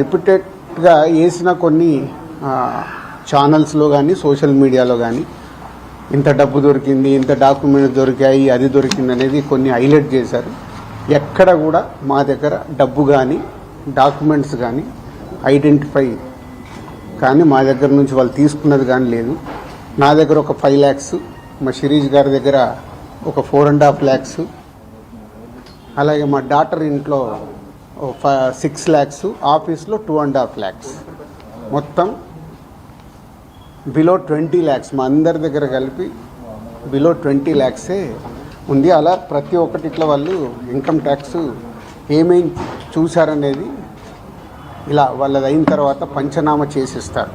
రిపీటెడ్గా వేసిన కొన్ని ఛానల్స్లో కానీ సోషల్ మీడియాలో కానీ ఇంత డబ్బు దొరికింది ఇంత డాక్యుమెంట్స్ దొరికాయి అది దొరికింది అనేది కొన్ని హైలైట్ చేశారు. ఎక్కడ కూడా మా దగ్గర డబ్బు కానీ డాక్యుమెంట్స్ కానీ ఐడెంటిఫై కానీ మా దగ్గర నుంచి వాళ్ళు తీసుకున్నది కానీ లేదు. నా దగ్గర ఒక ఫైవ్ ల్యాక్స్ మా శిరీష్ గారి దగ్గర ఒక ఫోర్ అండ్ హాఫ్ ల్యాక్స్ అలాగే మా డాటర్ ఇంట్లో సిక్స్ ల్యాక్స్ ఆఫీస్లో టూ అండ్ హాఫ్ ల్యాక్స్ మొత్తం బిలో ట్వంటీ ల్యాక్స్ మా అందరి దగ్గర కలిపి బిలో ట్వంటీ ల్యాక్సే ఉంది. అలా ప్రతి ఒక్కటి ఇట్లా వాళ్ళు ఇన్కమ్ ట్యాక్స్ ఏమేం చూశారనేది ఇలా వాళ్ళది అయిన తర్వాత పంచనామా చేసిస్తారు.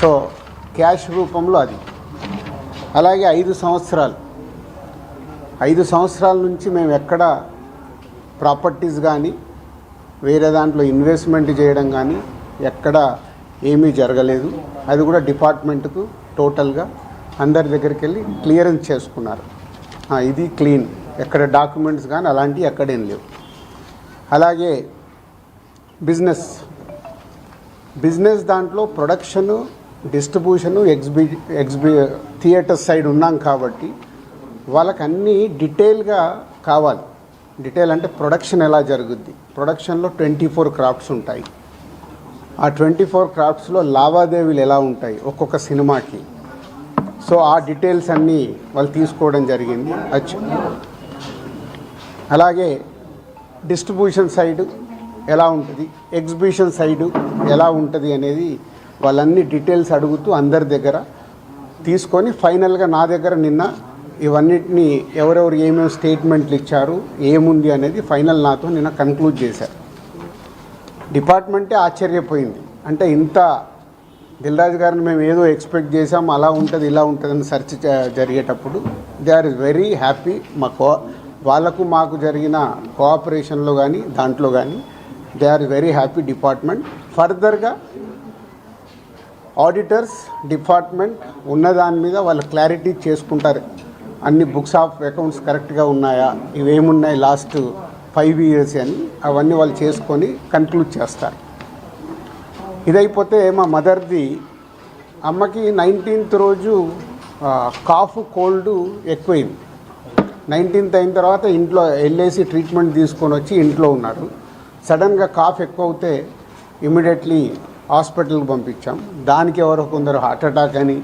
సో క్యాష్ రూపంలో అది. అలాగే ఐదు సంవత్సరాలు. ఐదు సంవత్సరాల నుంచి మేము ఎక్కడ ప్రాపర్టీస్ కానీ వేరే దాంట్లో ఇన్వెస్ట్మెంట్ చేయడం కానీ ఎక్కడ ఏమీ జరగలేదు. అది కూడా డిపార్ట్మెంట్కు టోటల్గా అందరి దగ్గరికి వెళ్ళి క్లియరెన్స్ చేసుకున్నారు. ఇది క్లీన్. ఎక్కడ డాక్యుమెంట్స్ కానీ అలాంటివి ఎక్కడేం లేవు. అలాగే బిజినెస్. బిజినెస్ దాంట్లో ప్రొడక్షను డిస్ట్రిబ్యూషను ఎగ్జిబి ఎగ్జిబి థియేటర్ సైడ్ ఉన్నాం కాబట్టి వాళ్ళకి అన్నీ డీటెయిల్గా కావాలి. డీటెయిల్ అంటే ప్రొడక్షన్ ఎలా జరుగుద్ది? ప్రొడక్షన్లో ట్వంటీ ఫోర్ క్రాఫ్ట్స్ ఉంటాయి. ఆ ట్వంటీ ఫోర్ క్రాఫ్ట్స్లో లావాదేవీలు ఎలా ఉంటాయి? ఒక్కొక్క సినిమాకి. సో ఆ డీటెయిల్స్ అన్నీ వాళ్ళు తీసుకోవడం జరిగింది. అచ్చు అలాగే డిస్ట్రిబ్యూషన్ సైడ్ ఎలా ఉంటుంది? ఎగ్జిబిషన్ సైడు ఎలా ఉంటుంది అనేది వాళ్ళన్ని డీటెయిల్స్ అడుగుతూ అందరి దగ్గర తీసుకొని ఫైనల్గా నా దగ్గర నిన్న ఇవన్నిటిని ఎవరెవరు ఏమేమి స్టేట్మెంట్లు ఇచ్చారు ఏముంది అనేది ఫైనల్ నాతో నిన్న కన్క్లూడ్ చేశారు డిపార్ట్మెంటే ఆశ్చర్యపోయింది. అంటే ఇంత దిల్రాజు గారిని మేము ఏదో ఎక్స్పెక్ట్ చేసాం అలా ఉంటుంది ఇలా ఉంటుందని సెర్చ్ జరిగేటప్పుడు దే ఆర్ వెరీ హ్యాపీ మా కో వాళ్ళకు మాకు జరిగిన కోఆపరేషన్లో కానీ దాంట్లో కానీ they are very happy department ఫర్దర్గా ఆడిటర్స్ డిపార్ట్మెంట్ ఉన్న దాని మీద వాళ్ళు క్లారిటీ చేసుకుంటారు. అన్ని బుక్స్ ఆఫ్ అకౌంట్స్ కరెక్ట్గా ఉన్నాయా? ఇవేమున్నాయి లాస్ట్ ఫైవ్ ఇయర్స్ అని అవన్నీ వాళ్ళు చేసుకొని కన్క్లూడ్ చేస్తారు. ఇదైపోతే మా మదర్ది అమ్మకి నైన్టీన్త్ రోజు కాఫ్ కోల్డ్ ఎక్కువైంది. నైన్టీన్త్ అయిన తర్వాత ఇంట్లో వెళ్ళేసి ట్రీట్మెంట్ తీసుకొని వచ్చి ఇంట్లో ఉన్నారు. సడన్గా కాఫ్ ఎక్కువ అవుతే ఇమీడియట్లీ హాస్పిటల్కి పంపించాం. దానికి ఎవరో కొందరు హార్ట్ అటాక్ అని